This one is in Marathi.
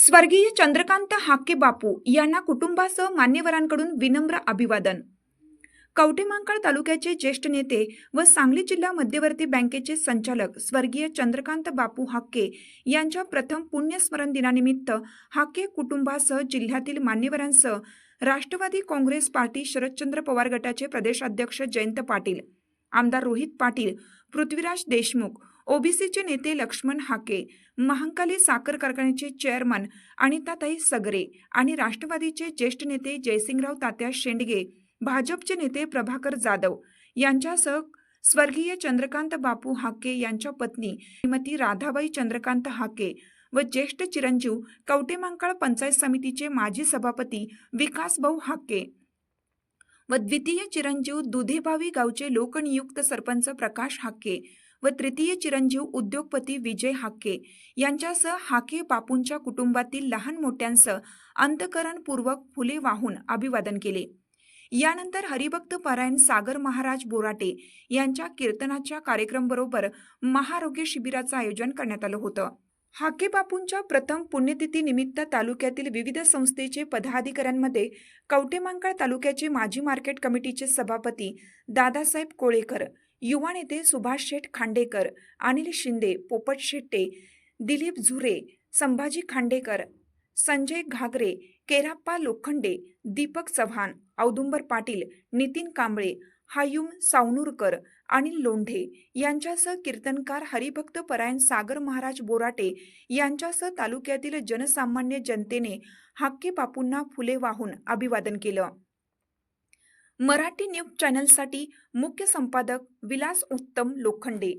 स्वर्गीय चंद्रकांत हाके बापू यांना कुटुंबासह मान्यवरांकडून विनम्र अभिवादन. कवठेमांकाळ तालुक्याचे ज्येष्ठ नेते व सांगली जिल्हा मध्यवर्ती बँकेचे संचालक स्वर्गीय चंद्रकांत बापू हाके यांच्या प्रथम पुण्यस्मरण दिनानिमित्त हाके कुटुंबासह जिल्ह्यातील मान्यवरांसह राष्ट्रवादी काँग्रेस पार्टी शरदचंद्र पवार गटाचे प्रदेशाध्यक्ष जयंत पाटील आमदार रोहित पाटील पृथ्वीराज देशमुख ओबीसीचे नेते लक्ष्मण हाके महांकाली साखर कारखान्याचे चेअरमन अनिताताई सगरे आणि राष्ट्रवादीचे ज्येष्ठ नेते जयसिंगराव तात्या शेंडगे भाजपचे नेते प्रभाकर जाधव यांच्यासह स्वर्गीय चंद्रकांत बापू हाके यांच्या पत्नी श्रीमती राधाबाई चंद्रकांत हाके व ज्येष्ठ चिरंजीव कवटेमांकाळ पंचायत समितीचे माजी सभापती विकासभाऊ हाके व द्वितीय चिरंजीव दुधेभावी गावचे लोकनियुक्त सरपंच प्रकाश हाके व तृतीय चिरंजीव उद्योगपती विजय हाके यांच्यासह हाके बापूंच्या कुटुंबातील लहान मोठ्यांसह अंतकरणपूर्वक फुले वाहून अभिवादन केले. यानंतर हरिभक्त पारायण सागर महाराज बोराटे यांच्या कीर्तनाच्या कार्यक्रमबरोबर महारोग्य शिबिराचं आयोजन करण्यात आलं होतं. हाके बापूंच्या प्रथम पुण्यतिथीनिमित्त तालुक्यातील विविध संस्थेचे पदाधिकाऱ्यांमध्ये कवटेमांकाळ तालुक्याचे माजी मार्केट कमिटीचे सभापती दादासाहेब कोळेकर युवा नेते सुभाष शेठ खांडेकर अनिल शिंदे पोपट शेट्टे दिलीप झुरे संभाजी खांडेकर संजय घागरे केराप्पा लोखंडे दीपक चव्हाण औदुंबर पाटील नितीन कांबळे हायुम सावनूरकर अनिल लोंढे यांच्यासह कीर्तनकार हरिभक्त परायण सागर महाराज बोराटे यांच्यासह तालुक्यातील जनसामान्य जनतेने हाके बापूंना फुले वाहून अभिवादन केलं. मराठी न्यूज चॅनलसाठी मुख्य संपादक विलास उत्तम लोखंडे.